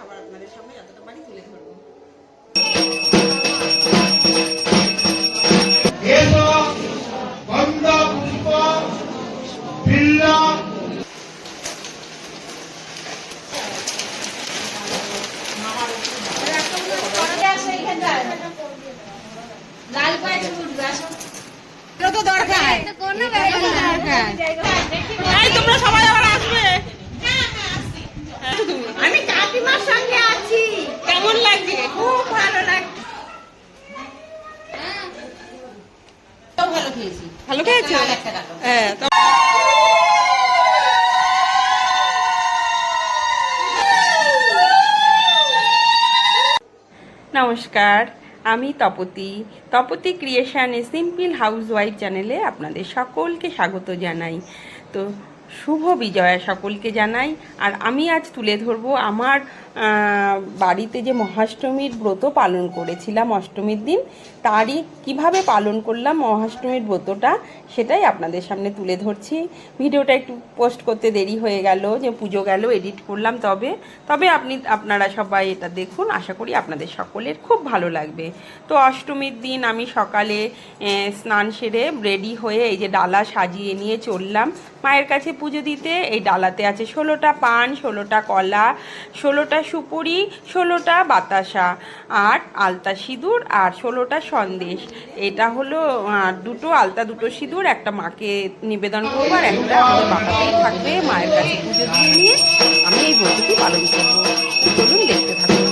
আবার আপনাদের সামনে যতটা পারি তুলে ধরবো। পুষ্প বিল্ল এটা তো দরকার এই তোমরা সবাই আবার আসবে আমি কাকিমার সঙ্গে আছি কেমন লাগছে? খুব ভালো লাগছে। ভালো খেয়েছি। ভালো খেয়েছো? হ্যাঁ নমস্কার আমি Tapati. Tapati creation simple housewife চ্যানেলে আপনাদের সকলকে স্বাগত জানাই। তো শুভ বিজয়া সকলকে জানাই। আর আমি আজ তুলে ধরবো আমার বাড়িতে যে মহাষ্টমীর ব্রত পালন করেছিলাম অষ্টমীর দিন, তারই কীভাবে পালন করলাম মহাষ্টমীর ব্রতটা সেটাই আপনাদের সামনে তুলে ধরছি। ভিডিওটা একটু পোস্ট করতে দেরি হয়ে গেল, যে পুজো গেল, এডিট করলাম তবে তবে আপনি, আপনারা সবাই এটা দেখুন, আশা করি আপনাদের সকলের খুব ভালো লাগবে। তো অষ্টমীর দিন আমি সকালে স্নান সেরে রেডি হয়ে এই যে ডালা সাজিয়ে নিয়ে চললাম। মায়ের কাছে পুজো দিতে, এই ডালাতে আছে ষোলোটা পান, ষোলোটা কলা, ষোলোটা সুপুরি, ষোলোটা বাতাসা আর আলতা সিঁদুর আর ষোলোটা সন্দেশ। এটা হলো দুটো আলতা, দুটো সিঁদুর, একটা মাকে নিবেদন করব আর একটা আমাদের বাবাতেই থাকবে মায়ের কাছে পুজো দিয়ে নিয়ে। আমি এই ব্রতটি পালন করব। চলুন দেখতে থাকুন।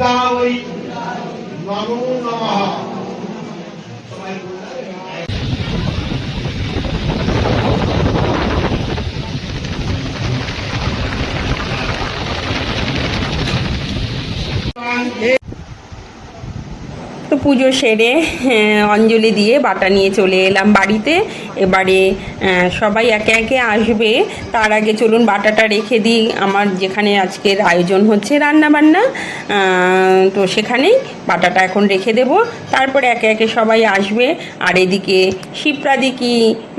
ഹിതാവൈ നമോ നമഃ তো পুজো সেরে হ্যাঁ, অঞ্জলি দিয়ে বাটা নিয়ে চলে এলাম বাড়িতে। এবারে সবাই একে একে আসবে। তার আগে চলুন বাটাটা রেখে দিই। আমার যেখানে আজকের আয়োজন হচ্ছে রান্না বান্না তো সেখানেই বাটাটা এখন রেখে দেব। তারপরে একে একে সবাই আসবে। আর এদিকে শিপ্রাদি কি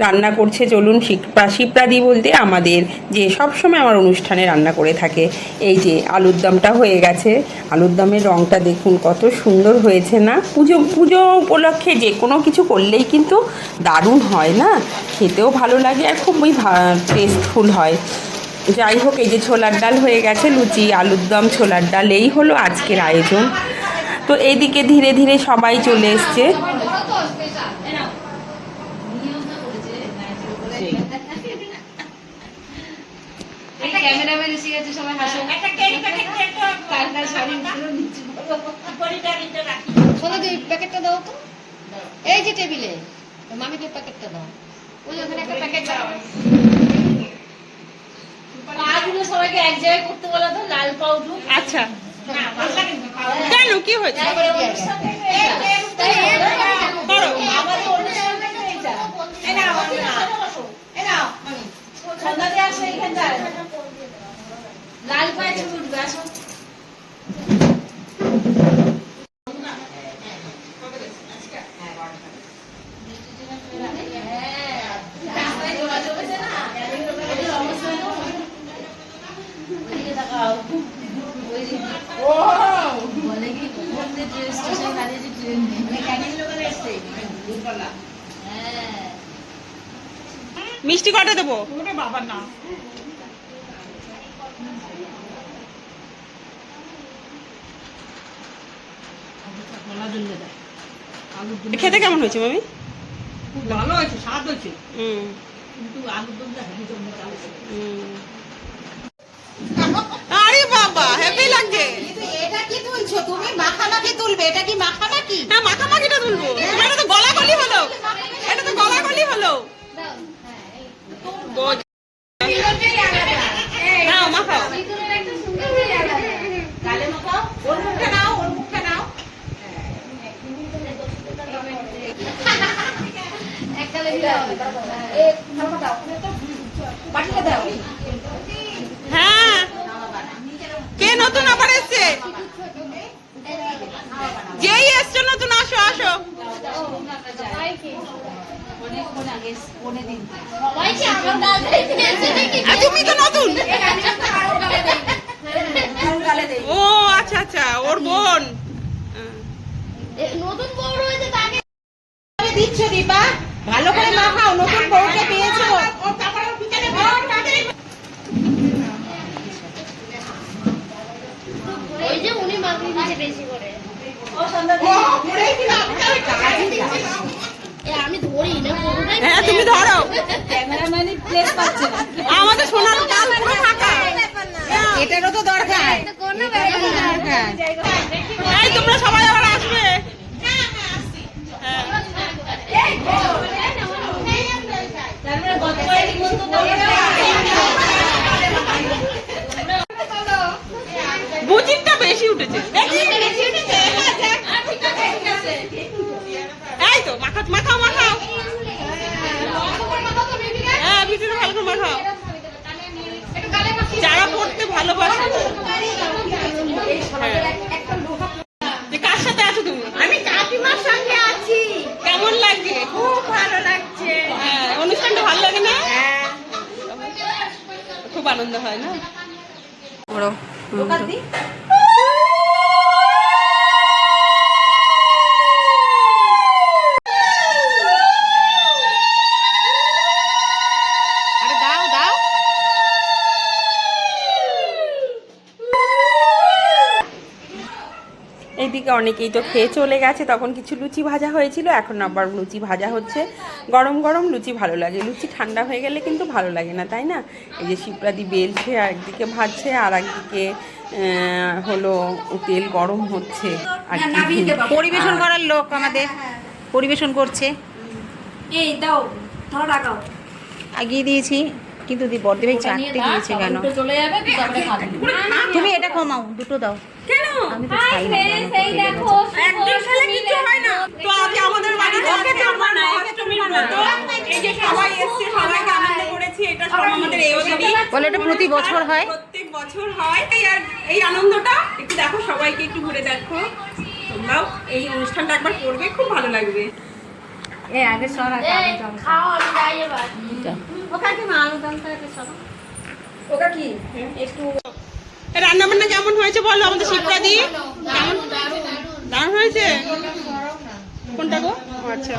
রান্না করছে চলুন শিপ্রা শিপ্রাদি বলতে আমাদের যে সব সময় আমার অনুষ্ঠানে রান্না করে থাকে। এই যে আলুর দমটা হয়ে গেছে। আলুর দমের রঙটা দেখুন কত সুন্দর হয়েছে না? পুজো পুজো উপলক্ষে যে কোনো কিছু করলেই কিন্তু দারুণ হয় না? খেতেও ভালো লাগে আর খুবই টেস্টফুল হয়। যাই হোক এই যে ছোলার ডাল হয়ে গেছে লুচি আলুর দম ছোলার ডাল এই হলো আজকের আয়োজন। তো এইদিকে ধীরে ধীরে সবাই চলে এসছে। সবাই শোনো যে প্যাকেটটা দাও তো। এই যে টেবিলে। মামিকে প্যাকেটটা দাও। ওই ওখানে একটা প্যাকেট দাও। পাগুলো সবাইকে এক জায়গায় করতে বলা তো লাল পাউ উঠুক আচ্ছা কেন? কি হয়েছে? তারপরে অনুষ্ঠান থেকে এটা। তাই এটা করো। আমাদের অনুষ্ঠান থেকে এটা। এই নাও, অনুষ্ঠানে বসো। এই নাও, মামি। সন্ধ্যা দিয়ে আসো এইখানটায়। লাল পায়ে চুল উঠবে, আসো। হ্যাঁ, গলা হ্যাঁ মিষ্টি কটা দেবো? বাবা না খেতে কেমন হয়েছে মামি? খুব ভালো হয়েছে স্বাদ হয়েছে। হুম। কিন্তু আলুর দমটা হেভি দম হুম। আরে বাবা লাগছে এটা কি তুলছো? তুমি মাখামাখি তুলবে এটা কি মাখামাখি? হ্যাঁ মাখামাখিটা তুলবো। এটা তো গলাগলি হলো। এটা তো গলাগলি হলো বোঝ- নাও মাখাও গালে মাখাও ওর মুখটা নাও ওর মুখটা নাও বাটিটা দাও হ্যাঁ। কে নতুন আবার এসছে? যেই এসছো নতুন আসো আসো। তুমি তো নতুন। ও আচ্ছা আচ্ছা ওর বোন। নতুন বউ রয়েছে তাকে দিচ্ছ দীপা? ভালো করে মাখাও নতুন বউকে পেয়েছ ওই যে উনি মাখিয়ে বেশি করে। ও সন্ধ্যা এ আমি ধরি না হ্যাঁ তুমি ধরো। ক্যামেরাম্যানই প্লেস পাচ্ছে না। আমাদের সোনার কাল পুরো ফাঁকা। এটারও তো দরকার। কোনো ব্যাপার এই তোমরা সবাই আবার আসবে হ্যাঁ। তারপরে গত কয়েকদিন মতো বলে বুচিনটা বেশি উঠেছে দেখি এই তো মাখা মাখাও মাখাও হ্যাঁ ভিডিওটা ভালো করে মাখাও যারা পড়তে ভালোবাসে হ্যাঁ। যে কার সাথে আছো তুমি আমি কাকিমার সঙ্গে আছি কেমন লাগছে খুব ভালো লাগছে হ্যাঁ অনুষ্ঠানটা ভালো লাগে না হ্যাঁ খুব আনন্দ হয় না বড় দোকান দি আরে দাও দাও এইদিকে অনেকেই তো খেয়ে চলে গেছে তখন কিছু লুচি ভাজা হয়েছিল এখন আবার লুচি ভাজা হচ্ছে। গরম গরম লুচি ভালো লাগে লুচি ঠান্ডা হয়ে গেলে কিন্তু ভালো লাগে না তাই না? এই যে শিপ্রাদি বেলছে আর একদিকে ভাজছে আর একদিকে হলো তেল গরম হচ্ছে। আর পরিবেশন করার লোক আমাদের পরিবেশন করছে। এই দাও ধর আগিয়ে দিয়েছি কিন্তু দি বড়দি ভাই চারটে দিয়েছে কেন? চলে যাবে তারপরে খাবে। তুমি এটা কমাও দুটো দাও। আমি তো খাই না সেই দেখো একদিন খেলে কিচ্ছু হয় না। তো আজ আমাদের বাড়িতে আছে আমার অষ্টমীর ব্রত এই যে সবাই এসছে সবাইকে আনন্দ করেছি এটা সব আমাদের এই ওদেরই বলে এটা প্রতি বছর হয়। প্রত্যেক বছর হয়। এই আর এই আনন্দটা একটু দেখো সবাইকে একটু ঘুরে দেখো। তোমরাও এই অনুষ্ঠানটা একবার করবে খুব ভালো লাগবে। এই আগে সর আগে এই, খাও আমি যাই এবার। ওটা কি একটু রান্না বান্না কেমন হয়েছে বলো? আমাদের শিবরাদি কেমন? দারুণ হয়েছে? কোনটা গো? আচ্ছা।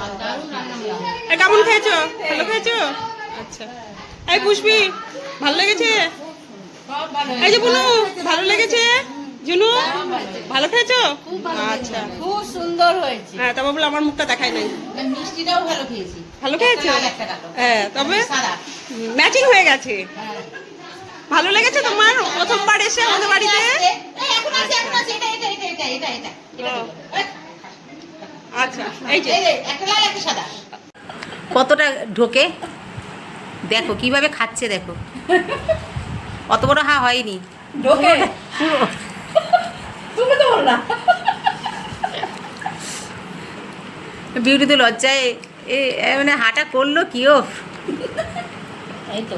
কেমন খেয়েছো? ভালো খেয়েছো? আচ্ছা। এই পুষ্পি ভালো লেগেছে? এই যে বুনু ভালো লেগেছে? জুনু ভালো খেয়েছো? আচ্ছা। খুব সুন্দর হয়েছে। হ্যাঁ তবে বলে আমার মুখটা দেখাই নাই। মিষ্টিটাও ভালো খেয়েছি। ভালো খেয়েছো। হ্যাঁ তবে ম্যাচিং হয়ে গেছে। ভালো লেগেছে তোমার? প্রথমবার এসে আমাদের বাড়িতে? আচ্ছা এই যে। কতটা ঢোকে? দেখো কীভাবে খাচ্ছে দেখো। অত বড় হা হয়নি। ঢোকে? পুরো তুমি তো বললা বিউটি তো লজ্জায় এ এ মানে হাঁটা করল কি ও? এই তো।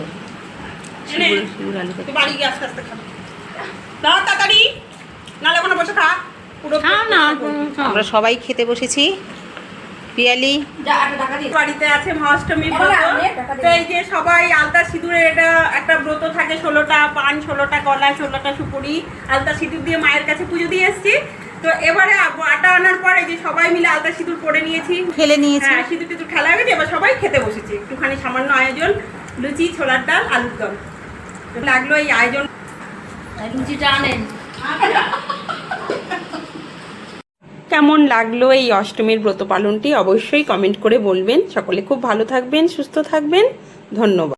আমরা সবাই খেতে বসেছি। পিয়ালি। বাড়িতে আছে মহাষ্টমী এই যে সবাই আলতা সিঁদুরে এটা একটা ব্রত থাকে ষোলোটা পান ষোলোটা কলা ষোলোটা সুপুরি। আলতা সিঁদুর দিয়ে মায়ের কাছে পুজো দিয়ে এসেছি। তো এবারে আটা আনার পরে যে সবাই মিলে আলতা সিঁদুর করে নিয়েছি। খেলে নিয়েছি। হ্যাঁ সিঁদুর টিঁদুর খেলা হয়ে গেছে। এবার সবাই খেতে বসেছে। একটুখানি সামান্য আয়োজন। লুচি ছোলার ডাল আলুর দম। লাগল এই আয়োজন। লুচিটা আনেন। কেমন লাগল এই অষ্টমীর ব্রত পালনটি? অবশ্যই কমেন্ট করে বলবেন। সকলে খুব ভালো থাকবেন সুস্থ থাকবেন। ধন্যবাদ।